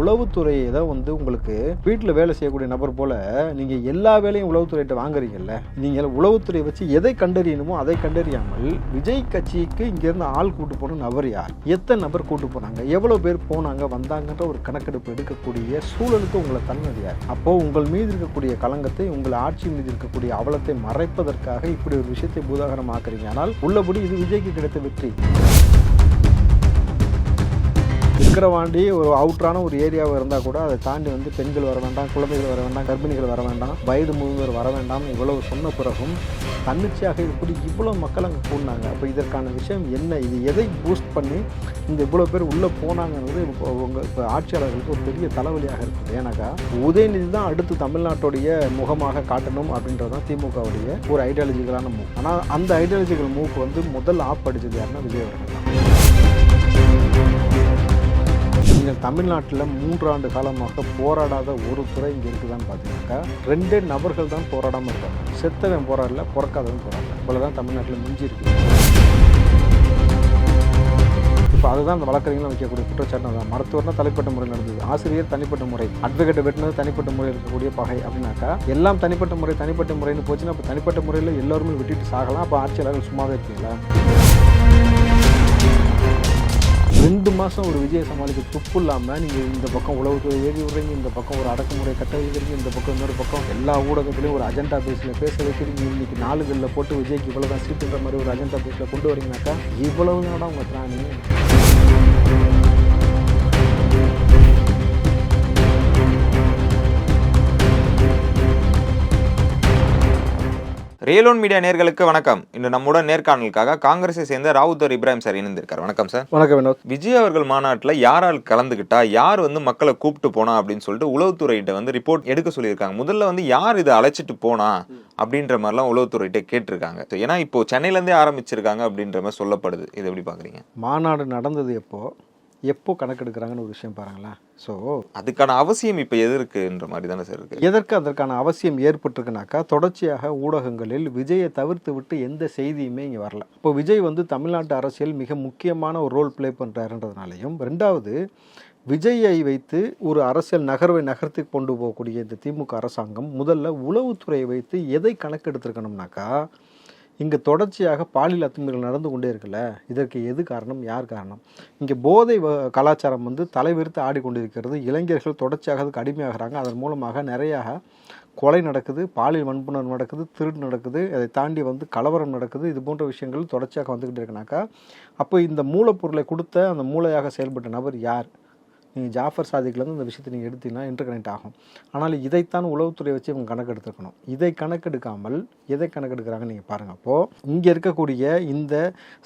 உளவுத்துறையை தான் வந்து உங்களுக்கு வீட்டில் வேலை செய்யக்கூடிய நபர் போல நீங்கள் எல்லா வேலையும் உளவுத்துறையிட்ட வாங்குறீங்கல்ல நீங்கள் உளவுத்துறையை வச்சு எதை கண்டறியணுமோ அதை கண்டறியாமல் விஜய் கட்சிக்கு இங்கேருந்து ஆள் கூட்டு போன நபர் யார்? எத்தனை நபர் கூட்டு போனாங்க? எவ்வளோ பேர் போனாங்க வந்தாங்கன்ற ஒரு கணக்கெடுப்பு எடுக்கக்கூடிய சூழலுக்கு உங்களை தந்தது யார்? அப்போ உங்கள் மீது இருக்கக்கூடிய களங்கத்தை உங்கள் ஆட்சி மீது இருக்கக்கூடிய அவலத்தை மறைப்பதற்காக இப்படி ஒரு விஷயத்தை பூதாகரமாக்குறீங்க. ஆனால் உள்ளபடி இது விஜய்க்கு கிடைத்த வெற்றி. விக்கிரவாண்டி ஒரு அவுட்டரான ஒரு ஏரியாவாக இருந்தால் கூட அதை தாண்டி வந்து பெண்கள் வர வேண்டாம் குழந்தைகள் வர வேண்டாம் கர்ப்பிணிகள் வர வேண்டாம் வயது முழுவதும் வர வேண்டாம் இவ்வளவு சொன்ன பிறகும் தன்னிச்சையாக இப்படி இவ்வளோ மக்கள் அங்கே கூடினாங்க. அப்போ இதற்கான விஷயம் என்ன? இது எதை பூஸ்ட் பண்ணி இந்த இவ்வளோ பேர் உள்ளே போனாங்கன்றது இப்போ உங்கள் இப்போ ஆட்சியாளர்களுக்கு ஒரு பெரிய தலைவலியாக இருக்குது. ஏன்னாக்கா உதயநிதி தான் அடுத்து தமிழ்நாட்டுடைய முகமாக காட்டணும் அப்படின்றது தான் திமுகவுடைய ஒரு ஐடியாலஜிக்கலான மூவ் ஆனால் அந்த ஐடியாலஜிக்கல் மூவ் வந்து முதல் ஆப் அடிச்சது யாருன்னா விஜய் அவர்கள் தான். நீங்கள் தமிழ்நாட்டில் மூன்றாண்டு காலமாக போராடாத ஒரு துறை இங்கே இருக்குதான்னு பார்த்தீங்கன்னாக்கா ரெண்டே நபர்கள் தான் போராடாமல் இருக்காங்க. செத்தவன் போராடல பிறக்காதவன் போராடல. இவ்வளோ தான் தமிழ்நாட்டில் மிஞ்சி இருக்கு இப்போ அதுதான் அந்த வழக்கறிஞர்கள் வைக்கக்கூடிய குற்றச்சாட்டு. தான் மருத்துவர்னா தனிப்பட்ட முறையில் நடந்தது. ஆசிரியர் தனிப்பட்ட முறை. அட்வொகேட் வெட்டினது தனிப்பட்ட முறையில் இருக்கக்கூடிய பகை அப்படின்னாக்கா எல்லாம் தனிப்பட்ட முறை தனிப்பட்ட முறைன்னு போச்சுன்னா அப்போ தனிப்பட்ட முறையில் எல்லாருமே விட்டுட்டு சாகலாம். அப்போ ஆட்சியாளர்கள் சும்மாவே இருக்கீங்களா? ரெண்டு மாதம் ஒரு விஜயை சமாளிக்க துப்பு இல்லாமல் நீங்கள் இந்த பக்கம் உழவுக்கு ஏறி விடுறீங்க இந்த பக்கம் ஒரு அடக்குமுறை கட்ட வைக்கிறீங்க இந்த பக்கம் இன்னொரு பக்கம் எல்லா ஊடகத்துலையும் ஒரு அஜெண்டா பேஸில் பேச வைக்கிறீங்க. இன்னைக்கு நாளுகளில் போட்டு விஜய்க்கு இவ்வளோ தான் சீட்டுன்ற மாதிரி ஒரு அஜெண்டா பேஸில் கொண்டு வரீங்கனாக்கா இவ்வளவு தான் உங்கள் பிராணி ரியலோன் மீடியா நேர்களுக்கு வணக்கம். இன்று நம்முடன் நேர்காணலுக்காக காங்கிரஸை சேர்ந்த ராவுத்தர் இப்ராஹிம் சார் இணைந்திருக்கார். வணக்கம் சார். வணக்கம் வினோத். விஜய் அவர்கள் மாநாட்டில் யாரால் கலந்துக்கிட்டா யார் வந்து மக்களை கூப்பிட்டு போனா அப்படின்னு சொல்லிட்டு உளவுத்துறையிட்ட வந்து ரிப்போர்ட் எடுக்க சொல்லியிருக்காங்க. முதல்ல வந்து யார் இதை அழைச்சிட்டு போனா அப்படின்ற மாதிரிலாம் உளவுத்துறையிட்ட கேட்டிருக்காங்க. ஏன்னா இப்போ சென்னையிலேருந்தே ஆரம்பிச்சிருக்காங்க அப்படின்ற மாதிரி சொல்லப்படுது. இதை எப்படி பார்க்குறீங்க மாநாடு நடந்தது எப்போ? எப்போ கணக்கெடுக்கிறாங்கன்னு ஒரு விஷயம் பாருங்களேன். ஸோ அதுக்கான அவசியம் இப்போ எது இருக்குன்ற மாதிரி தானே சார் இருக்கு? எதற்கு அதற்கான அவசியம் ஏற்பட்டிருக்குனாக்கா தொடர்ச்சியாக ஊடகங்களில் விஜயை தவிர்த்து விட்டு எந்த செய்தியுமே இங்கே வரல. இப்போ விஜய் வந்து தமிழ்நாட்டு அரசியல் மிக முக்கியமான ஒரு ரோல் ப்ளே பண்ணுறாருன்றதுனாலையும் ரெண்டாவது விஜயை வைத்து ஒரு அரசியல் நகர்வை நகர்த்தி கொண்டு போகக்கூடிய இந்த திமுக அரசாங்கம் முதல்ல உளவுத்துறையை வைத்து எதை கணக்கெடுத்திருக்கணும்னாக்கா இங்கே தொடர்ச்சியாக பாலியல் அத்துமீறல் நடந்து கொண்டே இருக்குல்ல? இதற்கு எது காரணம்? யார் காரணம்? இங்கே போதை வ- கலாச்சாரம் வந்து தலைவிரித்து ஆடிக்கொண்டிருக்கிறது. இளைஞர்கள் தொடர்ச்சியாக அதுக்கு அடிமையாகிறாங்க. அதன் மூலமாக நிறையா கொலை நடக்குது பாலியல் வன்புணர்வு நடக்குது திருடு நடக்குது அதை தாண்டி வந்து கலவரம் நடக்குது. இது போன்ற விஷயங்கள் தொடர்ச்சியாக வந்துக்கிட்டு இருக்குனாக்கா அப்போ இந்த மூலப்பொருளை கொடுத்த அந்த மூளையாக செயல்பட்ட நபர் யார்? நீங்கள் ஜாஃபர் சாதிக்கிலேருந்து இந்த விஷயத்தை நீங்கள் எடுத்தீங்கன்னா இன்டர் கனெக்ட் ஆகும். ஆனால் இதைத்தான் உளவுத்துறை வச்சு இவங்க கணக்கெடுத்துருக்கணும். இதை கணக்கெடுக்காமல் எதை கணக்கெடுக்கிறாங்க நீங்கள் பாருங்கள் அப்போது இங்கே இருக்கக்கூடிய இந்த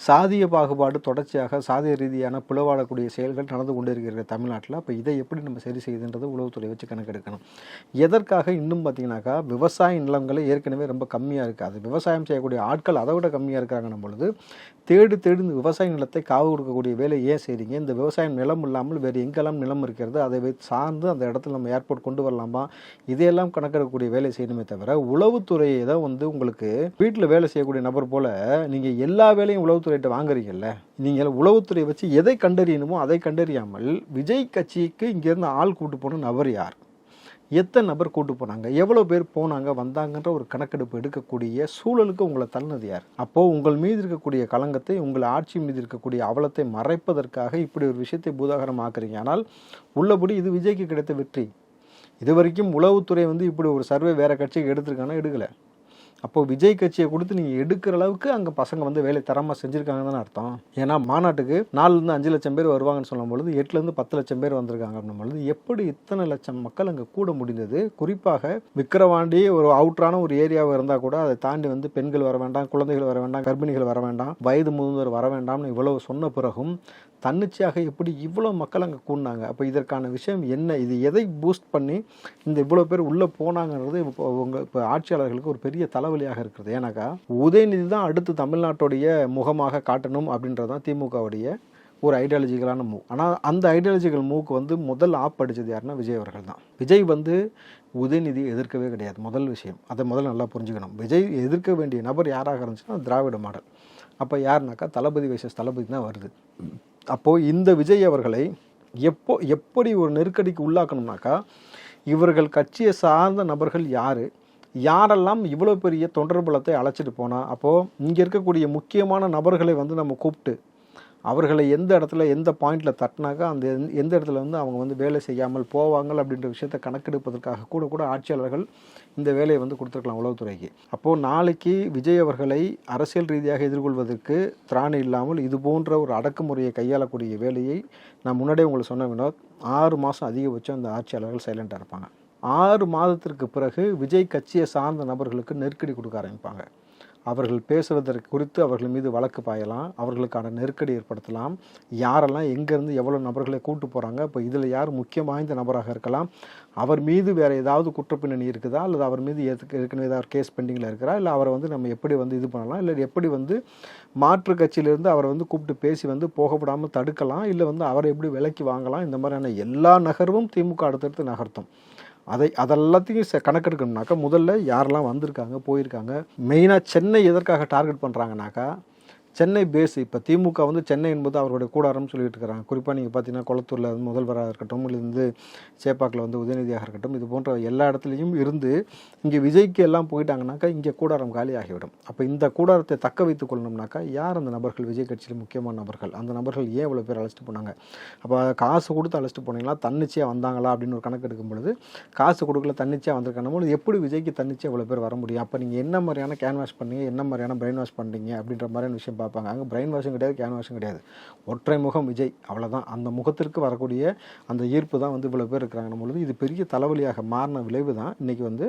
சாதிய பாகுபாடு தொடர்ச்சியாக சாதிய ரீதியான பிளவாடக்கூடிய செயல்கள் நடந்து கொண்டே இருக்கிற தமிழ்நாட்டில். அப்போ இதை எப்படி நம்ம சரி செய்யுதுன்றது உளவுத்துறை வச்சு கணக்கெடுக்கணும். எதற்காக இன்னும் பார்த்தீங்கன்னாக்கா விவசாய நிலங்களை ஏற்கனவே ரொம்ப கம்மியாக இருக்குது அது விவசாயம் செய்யக்கூடிய ஆட்கள் அதை விட கம்மியாக இருக்கிறாங்கன்னும் பொழுது தேடி தேடி இந்த விவசாய நிலத்தை காவு கொடுக்கக்கூடிய வேலை ஏன் செய்கிறீங்க இந்த விவசாயம் நிலம் இல்லாமல் வேறு எங்கெல்லாம் நிலம் இருக்கிறது அதை வைத்து சார்ந்து அந்த இடத்துல நம்ம ஏர்போர்ட் கொண்டு வரலாமா? இதையெல்லாம் கணக்கெடுக்கக்கூடிய வேலை செய்யணுமே தவிர உளவுத்துறையை தான் வந்து உங்களுக்கு வீட்டில் வேலை செய்யக்கூடிய நபர் போல நீங்கள் எல்லா வேலையும் உளவுத்துறையிட்ட வாங்குறீங்கல்ல? நீங்கள் உளவுத்துறையை வச்சு எதை கண்டறியணுமோ அதை கண்டறியாமல் விஜய் கட்சிக்கு இங்கேருந்து ஆள் கூட்டு போன நபர் யார்? எத்தனை நபர் கூட்டு போனாங்க? எவ்வளோ பேர் போனாங்க வந்தாங்கன்ற ஒரு கணக்கெடுப்பு எடுக்கக்கூடிய சூழலுக்கு உங்களை தள்ளினது யார்? அப்போது உங்கள் மீது இருக்கக்கூடிய களங்கத்தை உங்கள் ஆட்சி மீது இருக்கக்கூடிய அவலத்தை மறைப்பதற்காக இப்படி ஒரு விஷயத்தை பூதாகரம் ஆக்குறீங்க ஆனால் உள்ளபடி இது விஜய்க்கு கிடைத்த வெற்றி. இது வரைக்கும் உளவுத்துறை வந்து இப்படி ஒரு சர்வே வேற கட்சிக்கு எடுத்திருக்கானா எடுக்கலை. அப்போ விஜய் கட்சியை கொடுத்து நீங்கள் எடுக்கிற அளவுக்கு அங்கே பசங்க வந்து வேலை தரமாக செஞ்சுருக்காங்க தானே அர்த்தம். ஏன்னா மாநாட்டுக்கு நாலுலேருந்து அஞ்சு லட்சம் பேர் வருவாங்கன்னு சொல்லும் பொழுது எட்டுலேருந்து பத்து லட்சம் பேர் வந்திருக்காங்க அப்படின்னும் பொழுது எப்படி இத்தனை லட்சம் மக்கள் அங்கே கூட முடிந்தது? குறிப்பாக விக்கிரவாண்டி ஒரு அவுட்டரான ஒரு ஏரியாவாக இருந்தால் கூட அதை தாண்டி வந்து பெண்கள் வர வேண்டாம் குழந்தைகள் வர வேண்டாம் கர்ப்பிணிகள் வர வேண்டாம் வயது முதிர்ந்தவர் வர வேண்டாம்னு இவ்வளவு சொன்ன பிறகும் தன்னிச்சையாக எப்படி இவ்வளோ மக்கள் அங்கே கூடினாங்க? அப்போ இதற்கான விஷயம் என்ன? இது எதை பூஸ்ட் பண்ணி இந்த இவ்வளோ பேர் உள்ளே போனாங்கன்றது இப்போ உங்கள் இப்போ ஆட்சியாளர்களுக்கு ஒரு பெரிய தலைவலியாக இருக்கிறது. ஏன்னாக்கா உதயநிதி தான் அடுத்து தமிழ்நாட்டுடைய முகமாக காட்டணும் அப்படின்றது தான் திமுகவுடைய ஒரு ஐடியாலஜிக்கலான மூவ் ஆனால் அந்த ஐடியாலஜிக்கல் மூவுக்கு வந்து முதல் ஆப் அடிச்சது யாருன்னா விஜய் அவர்கள் தான். விஜய் வந்து உதயநிதி எதிர்க்கவே கிடையாது. முதல் விஷயம். அதை முதல்ல நல்லா புரிஞ்சுக்கணும். விஜய் எதிர்க்க வேண்டிய நபர் யாராக இருந்துச்சுன்னா திராவிட மாடல். அப்போ யாருனாக்கா தளபதி வைசஸ் தளபதி தான் வருது. அப்போது இந்த விஜய் அவர்களை எப்போ எப்படி ஒரு நெருக்கடிக்கு உள்ளாக்கணும்னாக்கா இவர்கள் கட்சியை சார்ந்த நபர்கள் யார்? யாரெல்லாம் இவ்வளோ பெரிய தொண்டர் பலத்தை அழைச்சிட்டு போனால் அப்போது இங்கே இருக்கக்கூடிய முக்கியமான நபர்களை வந்து நம்ம கூப்பிட்டு அவர்களை எந்த இடத்துல எந்த பாயிண்டில் தட்டினாக்கா அந்த எந்த- எந்த இடத்துல வந்து அவங்க வந்து வேலை செய்யாமல் போவாங்க அப்படின்ற விஷயத்தை கணக்கெடுப்பதற்காக கூட கூட ஆட்சியாளர்கள் இந்த வேலையை வந்து கொடுத்துருக்கலாம் உளவுத்துறைக்கு. அப்போது நாளைக்கு விஜய் அவர்களை அரசியல் ரீதியாக எதிர்கொள்வதற்கு திராணி இல்லாமல் இது போன்ற ஒரு அடக்குமுறையை கையாளக்கூடிய வேலையை நான் முன்னாடியே உங்களுக்கு சொன்ன வினோத் ஆறு மாதம் அதிகபட்சம் அந்த ஆட்சியாளர்கள் சைலண்டாக இருப்பாங்க. ஆறு மாதத்திற்கு பிறகு விஜய் கட்சியை சார்ந்த நபர்களுக்கு நெருக்கடி கொடுக்க ஆரம்பிப்பாங்க. அவர்கள் பேசுவதற்கு குறித்து அவர்கள் மீது வழக்கு பாயலாம் அவர்களுக்கான நெருக்கடி ஏற்படுத்தலாம். யாரெல்லாம் எங்கேருந்து எவ்வளோ நபர்களை கூட்டு போகிறாங்க இப்போ இதில் யார் முக்கியம் வாய்ந்த நபராக இருக்கலாம் அவர் மீது வேறு ஏதாவது குற்றப்பின்னணி இருக்குதா அல்லது அவர் மீது ஏற்க- ஏற்கனவே ஏதாவது கேஸ் பெண்டிங்கில் இருக்கிறா இல்லை அவரை வந்து நம்ம எப்படி வந்து இது பண்ணலாம் இல்லை எப்படி வந்து மாற்று கட்சியிலேருந்து அவரை வந்து கூப்பிட்டு பேசி வந்து போக விடாமல் தடுக்கலாம் இல்லை வந்து அவரை எப்படி விலைக்கு வாங்கலாம் இந்த மாதிரியான எல்லா நகர்வும் திமுக அடுத்தடுத்து நகர்த்தும். அதை அதெல்லாத்தையும் ச- கணக்கெடுக்கணும்னாக்கா முதல்ல யாரெல்லாம் வந்திருக்காங்க போயிருக்காங்க மெயினாக சென்னை எதற்காக டார்கெட் பண்ணுறாங்கனாக்கா சென்னை பேஸ் இப்போ திமுக வந்து சென்னை என்பது அவருடைய கூடாரம்னு சொல்லிட்டு இருக்கிறாங்க. குறிப்பாக நீங்கள் பார்த்தீங்கன்னா கொளத்தூரில் வந்து முதல்வராக இருக்கட்டும் இல்லை வந்து சேப்பாக்கில் வந்து உதயநிதியாக இருக்கட்டும் இது போன்ற எல்லா இடத்துலையும் இருந்து இங்கே விஜய்க்கு எல்லாம் போயிட்டாங்கனாக்கா இங்கே கூடாரம் காலி ஆகிவிடும். அப்போ இந்த கூடாரத்தை தக்க வைத்துக் கொள்ளணும்னாக்கா யார் அந்த நபர்கள்? விஜய் கட்சியில் முக்கியமான நபர்கள். அந்த நபர்கள் ஏன் இவ்வளோ பேர் அழைச்சிட்டு போனாங்க? அப்போ காசு கொடுத்து அழைச்சிட்டு போனீங்களா? தன்னிச்சையாக வந்தாங்களா? அப்படின்னு ஒரு கணக்கு எடுக்கும் பொழுது காசு கொடுக்கல தன்னிச்சையாக வந்திருக்கான எப்படி விஜய்க்கு தன்னிச்சையாக இவ்வளோ பேர் வர முடியும்? அப்போ நீங்கள் என்ன மாதிரியான கேன்வாஷ் பண்ணீங்க? என்ன மாதிரியான பிரெயின் வாஷ் பண்ணுறீங்க அப்படின்ற மாதிரியான விஷயம் பார்ப்பாங்க. அங்கே பிரெயின் வாஷும் கிடையாது கேன்வாஷும் கிடையாது. ஒற்றை முகம் விஜய் அவ்வளோதான் அந்த முகத்திற்கு வரக்கூடிய அந்த ஈர்ப்பு தான் வந்து இவ்வளோ பேர் இருக்கிறாங்க. பொழுது இது பெரிய தலைவலியாக மாறின விளைவு தான் இன்றைக்கி வந்து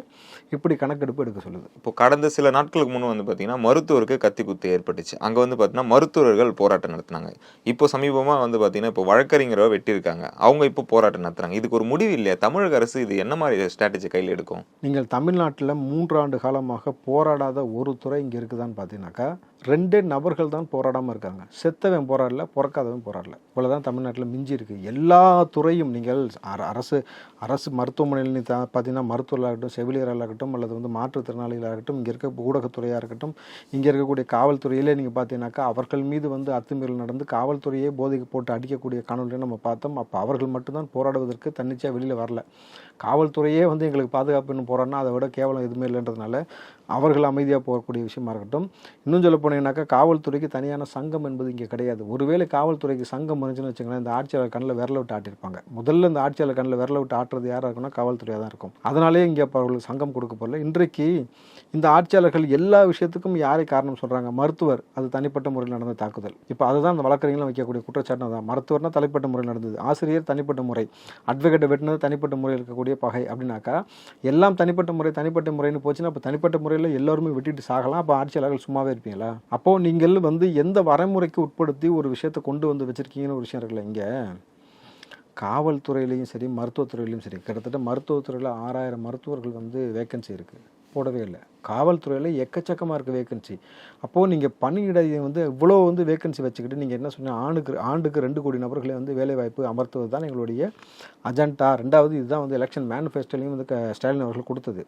இப்படி கணக்கெடுப்பு எடுக்க சொல்லுது. இப்போ கடந்த சில நாட்களுக்கு முன் வந்து பார்த்தீங்கன்னா மருத்துவருக்கு கத்தி குத்து ஏற்பட்டுச்சு. அங்கே வந்து பார்த்தீங்கன்னா மருத்துவர்கள் போராட்டம் நடத்தினாங்க. இப்போ சமீபமாக வந்து பார்த்தீங்கன்னா இப்போ வழக்கறிஞரை வெட்டியிருக்காங்க. அவங்க இப்போ போராட்டம் நடத்துறாங்க. இதுக்கு ஒரு முடிவு இல்லையா? தமிழக அரசு இது என்ன மாதிரி ஸ்ட்ராட்டஜி கையில் எடுக்கும்? நீங்கள் தமிழ்நாட்டில் மூன்றாண்டு காலமாக போராடாத ஒரு துறை இங்கே இருக்குதான்னு பார்த்தீங்கன்னாக்கா ரெண்டே நபர்கள் தான் போராடாமல் இருக்காங்க. செத்தவன் போராடல பிறக்காதவன் போராடல. இவ்வளோதான் தமிழ்நாட்டில் மிஞ்சி இருக்குது எல்லா துறையும் நீங்கள் அரசு அரசு மருத்துவமனையில் தா- பார்த்தீங்கன்னா மருத்துவர்களாகட்டும் இருக்கட்டும் செவிலியராக இருக்கட்டும் அல்லது வந்து மாற்றுத்திறனாளிகளாக இருக்கட்டும் இங்கே இருக்க ஊடகத்துறையாக இருக்கட்டும் இங்கே இருக்கக்கூடிய காவல்துறையிலே நீங்கள் பார்த்தீங்கன்னாக்கா அவர்கள் மீது வந்து அத்துமீறல் நடந்து காவல்துறையே போதைக்கு போட்டு அடிக்கக்கூடிய காணொலியை நம்ம பார்த்தோம். அப்போ அவர்கள் மட்டும்தான் போராடுவதற்கு தன்னிச்சையாக வெளியில் வரல. காவல்துறையே வந்து எங்களுக்கு பாதுகாப்பு இன்னும் போகிறோன்னா அதை விட கேவலம் எதுவுமே இல்லைன்றதுனால அவர்கள் அமைதியாக போகக்கூடிய விஷயமா இருக்கட்டும். இன்னும் சொல்ல போனீங்கன்னாக்கா காவல்துறைக்கு தனியான சங்கம் என்பது இங்கே கிடையாது. ஒருவேளை காவல்துறைக்கு சங்கம் இருந்துச்சுன்னு வச்சுங்களேன் இந்த ஆட்சியாளர் கண்ணில் விரல விட்டு ஆட்டியிருப்பாங்க. முதல்ல இந்த ஆட்சியாளர் கண்ணில் விரல விட்டு ஆட்டுறது யாராக இருக்குன்னா காவல்துறையாக தான் இருக்கும். அதனாலே இங்கே அவர்களுக்கு சங்கம் கொடுக்க போகல இன்றைக்கு இந்த ஆட்சியாளர்கள் எல்லா விஷயத்துக்கும் யாரை காரணம் சொல்கிறாங்க மருத்துவர். அது தனிப்பட்ட முறையில் நடந்த தாக்குதல். இப்போ அதுதான் அந்த வழக்கறிஞர்கள் வைக்கக்கூடிய குற்றச்சாட்டு தான் மருத்துவர்னா தனிப்பட்ட முறையில் நடந்தது. ஆசிரியர் தனிப்பட்ட முறை. அட்வொகேட்டை வெட்டினது தனிப்பட்ட முறையில் இருக்கக்கூடிய பகை அப்படின்னாக்கா எல்லாம் தனிப்பட்ட முறை தனிப்பட்ட முறைன்னு போச்சுன்னா அப்போ தனிப்பட்ட முறையில் எல்லாருமே வெட்டிட்டு சாகலாம். அப்போ ஆட்சியாளர்கள் சும்மாவே இருப்பீங்களா? அப்போது நீங்கள் வந்து எந்த வரைமுறைக்கு உட்படுத்தி ஒரு விஷயத்தை கொண்டு வந்து வச்சுருக்கீங்கன்னு ஒரு விஷயம் இருக்குல்ல இங்கே? காவல்துறையிலையும் சரி மருத்துவத்துறையிலையும் சரி கிட்டத்தட்ட மருத்துவத்துறையில் ஆறாயிரம் மருத்துவர்கள் வந்து வேக்கன்சி இருக்குது போடவே இல்லை. காவல்துறையில் எக்கச்சக்கமாக இருக்குது வேக்கன்சி அப்போது நீங்கள் பணியிடை வந்து இவ்வளோ வந்து வேக்கன்சி வச்சுக்கிட்டு நீங்கள் என்ன சொன்னீங்க? ஆணுக்கு ஆண்டுக்கு ரெண்டு கோடி நபர்களை வந்து வேலைவாய்ப்பு அமர்த்துவது தான் எங்களுடைய அஜெண்டா ரெண்டாவது இதுதான் வந்து எலெக்ஷன் மேனிஃபெஸ்டோலையும் வந்து க- ஸ்டாலின் அவர்கள் கொடுத்தது.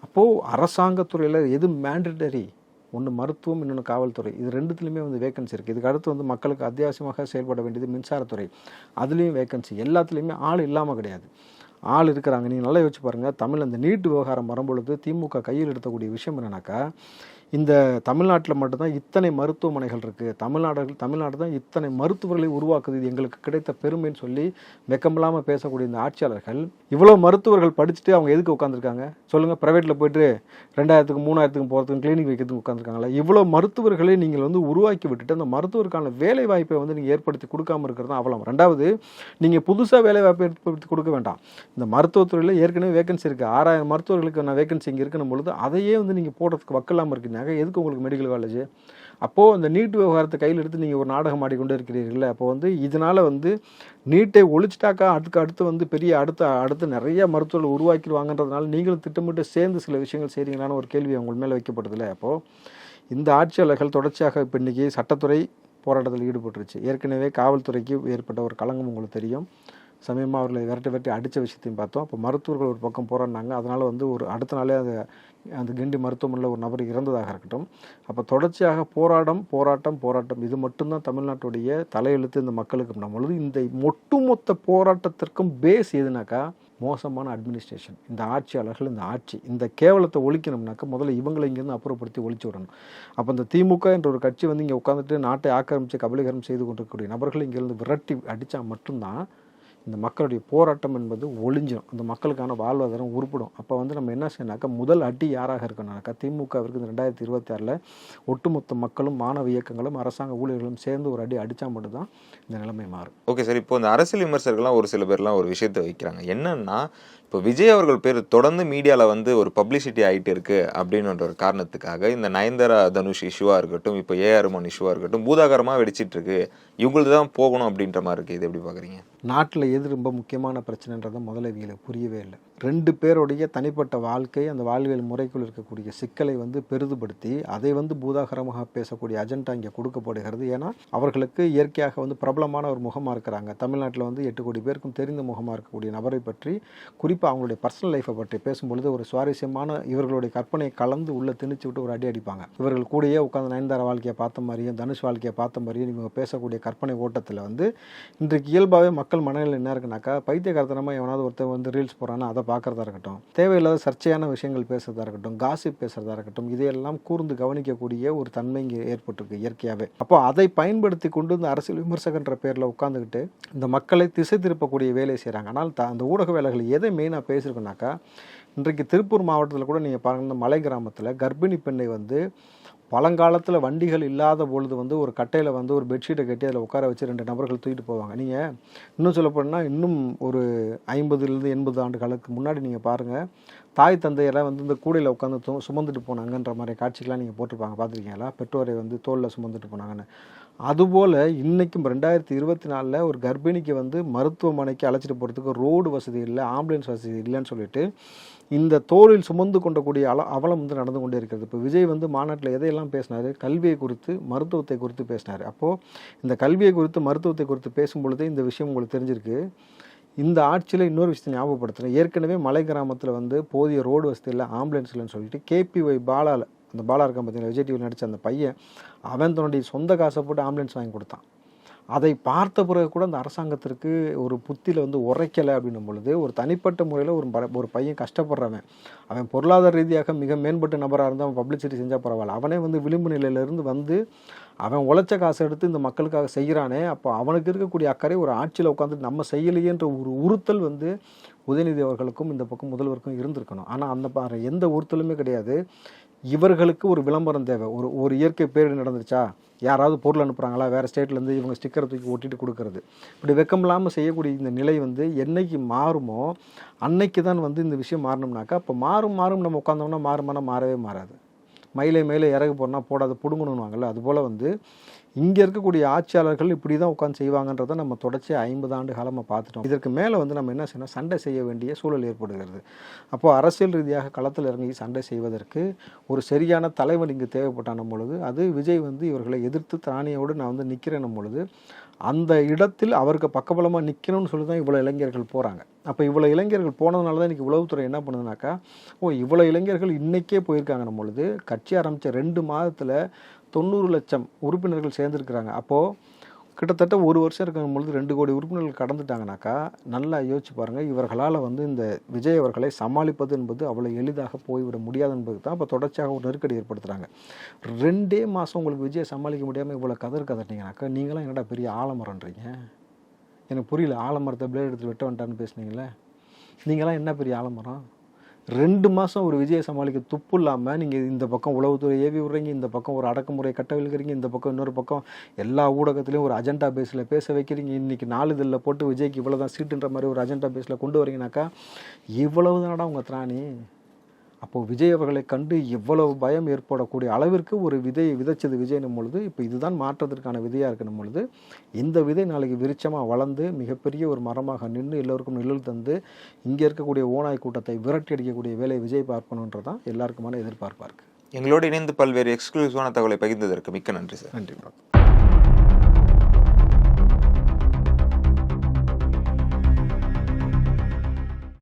அப்போது அரசாங்கத்துறையில் எது மேண்டடரி ஒன்று மருத்துவம் இன்னொன்று காவல்துறை. இது ரெண்டுத்துலையுமே வந்து வேகன்சி இருக்குது இதுக்கு அடுத்து வந்து மக்களுக்கு அத்தியாவசியமாக செயல்பட வேண்டியது மின்சாரத்துறை. அதுலேயும் வேகன்சி எல்லாத்துலேயுமே ஆள் இல்லாமல் கிடையாது. ஆள் இருக்கிறாங்க. நீங்கள் நல்லா யோசிச்சு பாருங்கள் தமிழ் அந்த நீட்டு விவகாரம் வரும்பொழுது திமுக கையில் எடுத்தக்கூடிய விஷயம் என்னன்னாக்கா இந்த தமிழ்நாட்டில் மட்டும்தான் இத்தனை மருத்துவமனைகள் இருக்குது தமிழ்நாடு தமிழ்நாடு தான் இத்தனை மருத்துவர்களை உருவாக்குது. இது எங்களுக்கு கிடைத்த பெருமைன்னு சொல்லி வெக்கமில்லாமல் பேசக்கூடிய இந்த ஆட்சியாளர்கள் இவ்வளோ மருத்துவர்கள் படிச்சுட்டு அவங்க எதுக்கு உட்காந்துருக்காங்க சொல்லுங்கள் ப்ரைவேட்டில் போயிட்டு ரெண்டாயிரத்துக்கு மூணாயிரத்துக்கு போகிறதுக்கு கிளினிக் வைக்கிறதுக்கு உட்காந்துருக்காங்களா இவ்வளோ மருத்துவர்களை நீங்கள் வந்து உருவாக்கி விட்டுட்டு அந்த மருத்துவருக்கான வேலை வாய்ப்பை வந்து நீங்கள் ஏற்படுத்தி கொடுக்காம இருக்கிறது தான் அவலம். ரெண்டாவது நீங்கள் புதுசாக வேலை வாய்ப்பை ஏற்படுத்தி கொடுக்க வேண்டாம். இந்த மருத்துவத்துறையில் ஏற்கனவே வேகன்சி இருக்குது ஆறாயிரம் மருத்துவர்களுக்கு நான் வேகன்சி இங்கே இருக்கணும் பொழுது அதையே வந்து நீங்கள் போடுறதுக்கு வக்கலாமல் இருக்கீங்க எதுக்கு உங்களுக்கு மெடிக்கல் காலேஜ் அப்போது அந்த நீட் விவகாரத்தை கையில் எடுத்து நீங்கள் ஒரு நாடகம் ஆடிக்கொண்டே இருக்கிறீர்கள் அப்போ வந்து இதனால் வந்து நீட்டை ஒழிச்சிட்டாக்கா அதுக்கு அடுத்து வந்து பெரிய அடுத்த அடுத்து நிறைய மருத்துவர்கள் உருவாக்கிடுவாங்கன்றதுனால நீங்களும் திட்டமிட்டு சேர்ந்து சில விஷயங்கள் செய்கிறீங்களான்னு ஒரு கேள்வி அவங்க மேலே வைக்கப்படுதுல அப்போது இந்த ஆட்சியாளர்கள் தொடர்ச்சியாக இப்போ இன்றைக்கி சட்டத்துறை போராட்டத்தில் ஈடுபட்டுருச்சு. ஏற்கனவே காவல்துறைக்கு ஏற்பட்ட ஒரு களங்கம் உங்களுக்கு தெரியும். சமயமாக அவர்களை விரட்டி விரட்டி அடித்த விஷயத்தையும் பார்த்தோம். அப்போ மருத்துவர்கள் ஒரு பக்கம் போராடினாங்க. அதனால் வந்து ஒரு அடுத்த நாளே அது அந்த கிண்டி மருத்துவமனையில் ஒரு நபர் இறந்ததாக இருக்கட்டும். அப்போ தொடர்ச்சியாக போராட்டம் போராட்டம் போராட்டம். இது மட்டும்தான் தமிழ்நாட்டுடைய தலையெழுத்து இந்த மக்களுக்கு. அப்படின்னும் பொழுது இந்த ஒட்டுமொத்த போராட்டத்திற்கும் பேஸ் எதுனாக்கா? மோசமான அட்மினிஸ்ட்ரேஷன் இந்த ஆட்சியாளர்கள் இந்த ஆட்சி. இந்த கேவலத்தை ஒழிக்கணும்னாக்கா முதல்ல இவங்களை இங்கேருந்து அப்புறப்படுத்தி ஒழிச்சு விடணும். அப்போ இந்த திமுக என்ற ஒரு கட்சி வந்து இங்கே உட்காந்துட்டு நாட்டை ஆக்கிரமித்து கபலீகரம் செய்து கொண்டிருக்கக்கூடிய நபர்கள் இங்கேருந்து விரட்டி அடித்தா மட்டும்தான் இந்த மக்களுடைய போராட்டம் என்பது ஒளிஞ்சிடும் அந்த மக்களுக்கான வாழ்வாதாரம் உருப்பிடும். அப்போ வந்து நம்ம என்ன செய்யணாக்கா முதல் அடி யாராக இருக்கணும்னாக்கா திமுகவிற்கு இந்த ரெண்டாயிரத்தி இருபத்தி ஆறில் ஒட்டுமொத்த மக்களும் மாணவ இயக்கங்களும் அரசாங்க ஊழியர்களும் சேர்ந்து ஒரு அடி அடித்தா மட்டும்தான் இந்த நிலைமை மாறும். ஓகே சார் இப்போ இந்த அரசியல் விமர்சகர்கள்லாம் ஒரு சில பேர்லாம் ஒரு விஷயத்தை வைக்கிறாங்க. என்னன்னா இப்போ விஜய் அவர்கள் பேர் தொடர்ந்து மீடியாவில் வந்து ஒரு பப்ளிசிட்டி ஆகிட்டு இருக்கு அப்படின்ற ஒரு காரணத்துக்காக இந்த நயன்தாரா தனுஷ் இஷ்யூவாக இருக்கட்டும் இப்போ ஏஆர் ரமன் இஷ்யூவாக இருக்கட்டும் பூதாகரமாக வெடிச்சிட்டு இருக்கு. இவங்களுக்கு தான் போகணும் அப்படின்ற மாதிரி இருக்குது இது எப்படி பார்க்குறீங்க நாட்டில் எது ரொம்ப முக்கியமான பிரச்சனைன்றதை முதல்ல இவங்களுக்கு புரியவே இல்லை. ரெண்டு பேருடைய தனிப்பட்ட வாழ்க்கை அந்த வாழ்வியல் முறைக்குள் இருக்கக்கூடிய சிக்கலை வந்து பெரிதுபடுத்தி அதை வந்து பூதாகரமாக பேசக்கூடிய அஜெண்டா இங்கே கொடுக்கப்படுகிறது. ஏன்னா அவர்களுக்கு இயற்கையாக வந்து பிரபலமான ஒரு முகமாக இருக்கிறாங்க. தமிழ்நாட்டில் வந்து எட்டு கோடி பேருக்கும் தெரிந்த முகமாக இருக்கக்கூடிய நபரை பற்றி குறிப்பாக அவங்களுடைய பர்சனல் லைஃப்பை பற்றி பேசும்பொழுது ஒரு சுவாரஸ்யமான இவர்களுடைய கற்பனையை கலந்து உள்ளே திணிச்சு விட்டு ஒரு அடி அடிப்பாங்க. இவர்கள் கூடயே உட்காந்து நயன்தாரா வாழ்க்கையை பார்த்த மாதிரியும் தனுஷ் வாழ்க்கையை பார்த்த மாதிரியும் இவங்க பேசக்கூடிய கற்பனை ஓட்டத்தில் வந்து இன்றைக்கு இயல்பாகவே மக்கள் மனநிலை என்ன இருக்குனாக்கா பைத்தியகாரத்தனமாக எவனாவது ஒருத்தர் வந்து ரீல்ஸ் போகிறான்னா அதை பார்க்குறதா இருக்கட்டும் தேவையில்லாத சர்ச்சையான விஷயங்கள் பேசுறதா இருக்கட்டும் காசிப் பேசுறதா இருக்கட்டும் இதையெல்லாம் கூர்ந்து கவனிக்கக்கூடிய ஒரு தன்மை இங்கே ஏற்பட்டிருக்கு இயற்கையாகவே அப்போ அதை பயன்படுத்தி கொண்டு இந்த அரசியல் விமர்சகன்ற பேரில் உட்காந்துக்கிட்டு இந்த மக்களை திசை திருப்பக்கூடிய வேலையை செய்கிறாங்க ஆனால் த அந்த ஊடக வேலைகள் எதை மெயினாக பேசியிருக்கோம்னாக்கா இன்றைக்கு திருப்பூர் மாவட்டத்தில் கூட நீங்கள் பாருங்க இந்த மலை கிராமத்தில் கர்ப்பிணி பெண்ணை வந்து பழங்காலத்தில் வண்டிகள் இல்லாத பொழுது வந்து ஒரு கட்டையில் வந்து ஒரு பெட்ஷீட்டை கட்டி அதில் உட்கார வச்சு ரெண்டு நபர்கள் தூக்கிட்டு போவாங்க. நீங்கள் இன்னும் சொல்லப்போனால் இன்னும் ஒரு ஐம்பதுலேருந்து எண்பது ஆண்டு காலத்துக்கு முன்னாடி நீங்கள் பாருங்கள் தாய் தந்தையெல்லாம் வந்து இந்த கூடையில் உட்காந்து சுமந்துட்டு போனாங்கன்ற மாதிரி காட்சிகள்லாம் நீங்கள் போட்டிருப்பாங்க. பார்த்துருக்கீங்களா? பெற்றோரை வந்து தோளில் சுமந்துட்டு போனாங்கன்னு. அதுபோல் இன்றைக்கும் ரெண்டாயிரத்தி இருபத்தி நாலில் ஒரு கர்ப்பிணிக்கு வந்து மருத்துவமனைக்கு அழைச்சிட்டு போகிறதுக்கு ரோடு வசதி இல்லை ஆம்புலன்ஸ் வசதி இல்லைன்னு சொல்லிட்டு இந்த தோளில் சுமந்து கொண்டக்கூடிய அல அவலம் வந்து நடந்து கொண்டே இருக்கிறது. இப்போ விஜய் வந்து மாநாட்டில் எதையெல்லாம் பேசினார்? கல்வியை குறித்து மருத்துவத்தை குறித்து பேசினார். அப்போது இந்த கல்வியை குறித்து மருத்துவத்தை குறித்து பேசும்பொழுதே இந்த விஷயம் உங்களுக்கு தெரிஞ்சிருக்கு. இந்த ஆட்சியில் இன்னொரு விஷயத்தை ஞாபகப்படுத்துகிறேன் ஏற்கனவே மலை கிராமத்தில் வந்து போதிய ரோடு வசதி இல்லை ஆம்புலன்ஸ் இல்லைன்னு சொல்லிட்டு கேபிஒய் பாலாவில் அந்த பாலா இருக்கான் பார்த்தீங்கன்னா விஜய் டிவியில் நடித்த அந்த பையன் அவன் தன்னுடைய சொந்த காசை போட்டு ஆம்புலன்ஸ் வாங்கி கொடுத்தான். அதை பார்த்த பிறகு கூட அந்த அரசாங்கத்திற்கு ஒரு புத்தியில் வந்து உரைக்கலை அப்படின்னும் பொழுது ஒரு தனிப்பட்ட முறையில் ஒரு ப- ஒரு பையன் கஷ்டப்படுறவன். அவன் பொருளாதார ரீதியாக மிக மேம்பட்ட நபராக இருந்தால் அவன் பப்ளிசிட்டி செஞ்சால் பரவாயில்ல. அவனே வந்து விளிம்பு நிலையிலேருந்து வந்து அவன் உழைச்ச காசை எடுத்து இந்த மக்களுக்காக செய்கிறானே அப்போ அவனுக்கு இருக்கக்கூடிய அக்கறை ஒரு ஆட்சியில் உட்காந்துட்டு நம்ம செய்யலையேன்ற ஒரு உறுத்தல் வந்து உதயநிதி அவர்களுக்கும் இந்த பக்கம் முதல்வருக்கும் இருந்திருக்கணும். ஆனால் அந்த எந்த உறுத்தலுமே கிடையாது. இவர்களுக்கு ஒரு விளம்பரம் தேவை. ஒரு ஒரு இயற்கை பேரிடர் நடந்துச்சா யாராவது பொருள் அனுப்புகிறாங்களா வேறு ஸ்டேட்லேருந்து இவங்க ஸ்டிக்கரை தூக்கி ஒட்டிட்டு கொடுக்கறது. இப்படி வெக்கம் இல்லாமல் செய்யக்கூடிய இந்த நிலை வந்து என்னைக்கு மாறுமோ அன்னைக்கு தான் வந்து இந்த விஷயம் மாறணும்னாக்கா அப்போ மாறும் மாறும் நம்ம உட்காந்தோம்னா மாறுமானா மாறவே மாறாது. மயிலை மேலே இறகு போனால் போடாத பிடுங்கணுவாங்கல்ல அதுபோல் வந்து இங்கே இருக்கக்கூடிய ஆட்சியாளர்கள் இப்படி தான் உட்காந்து செய்வாங்கன்றதை நம்ம தொடர்ச்சி ஐம்பது ஆண்டு காலமாக பார்த்துட்டோம். இதற்கு மேலே வந்து நம்ம என்ன செய்யணும்? சண்டை செய்ய வேண்டிய சூழல் ஏற்படுகிறது. அப்போது அரசியல் ரீதியாக களத்தில் இறங்கி சண்டை செய்வதற்கு ஒரு சரியான தலைவன் இங்கு தேவைப்பட்டான பொழுது அது விஜய் வந்து இவர்களை எதிர்த்து திராணியோடு நான் வந்து நிற்கிறேன் பொழுது அந்த இடத்தில் அவருக்கு பக்கபலமாக நிற்கணும்னு சொல்லி தான் இவ்வளோ இளைஞர்கள் போகிறாங்க அப்போ இவ்வளோ இளைஞர்கள் போனதுனால தான் இன்றைக்கி உளவுத்துறை என்ன பண்ணுதுனாக்கா ஓ இவ்வளோ இளைஞர்கள் இன்றைக்கே போயிருக்காங்க பொழுது கட்சி ஆரம்பித்த ரெண்டு மாதத்தில் தொண்ணூறு லட்சம் உறுப்பினர்கள் சேர்ந்துருக்கிறாங்க. அப்போது கிட்டத்தட்ட ஒரு வருஷம் இருக்கும் பொழுது ரெண்டு கோடி உறுப்பினர்கள் கடந்துட்டாங்கனாக்கா நல்லா யோசிச்சு பாருங்கள் இவர்களால் வந்து இந்த விஜய் அவர்களை சமாளிப்பது என்பது அவ்வளோ எளிதாக போய்விட முடியாது என்பது தான் இப்போ தொடர்ச்சியாக ஒரு நெருக்கடி ஏற்படுத்துகிறாங்க ரெண்டே மாதம் உங்களுக்கு விஜயை சமாளிக்க முடியாமல் இவ்வளோ கதர் கதட்டிங்கனாக்கா நீங்களாம் என்னடா பெரிய ஆலமரம்ன்றீங்க? எனக்கு புரியல ஆலமரத்தை பிளேட் எடுத்து வெட்ட வேண்டான்னு பேசுனீங்களே? நீங்களாம் என்ன பெரிய ஆலமரம்? ரெண்டு மாதம் ஒரு விஜயை சமாளிக்க துப்பு இல்லாமல் நீங்கள் இந்த பக்கம் உளவுத்துறை ஏவி விடுறீங்க இந்த பக்கம் ஒரு அடக்குமுறை கட்டவிழ்கிறீங்க இந்த பக்கம் இன்னொரு பக்கம் எல்லா ஊடகத்துலேயும் ஒரு அஜெண்டா பேஸில் பேச வைக்கிறீங்க. இன்றைக்கி நாளிதழில் போட்டு விஜய்க்கு இவ்வளோ தான் சீட்டுன்ற மாதிரி ஒரு அஜெண்டா பேஸில் கொண்டு வரீங்கனாக்கா இவ்வளவு தானடா உங்கள் திராணி? அப்போது விஜய் அவர்களை கண்டு இவ்வளவு பயம் ஏற்படக்கூடிய அளவிற்கு ஒரு விதையை விதைச்சது விஜயனும் பொழுது இப்போ இதுதான் மாற்றத்திற்கான விதையாக இருக்கணும் பொழுது இந்த விதை நாளைக்கு விருட்சமாக வளர்ந்து மிகப்பெரிய ஒரு மரமாக நின்று எல்லோருக்கும் நிழல் தந்து இங்கே இருக்கக்கூடிய ஓநாய் கூட்டத்தை விரட்டி அடிக்கக்கூடிய வேலையை விஜய் பார்க்கணுன்றதான் எல்லாருக்குமான எதிர்பார்ப்பாக இருக்குது எங்களோடு இணைந்து பல்வேறு எக்ஸ்க்ளூசிவான தகவலை பகிர்ந்ததற்கு மிக்க நன்றி சார். நன்றி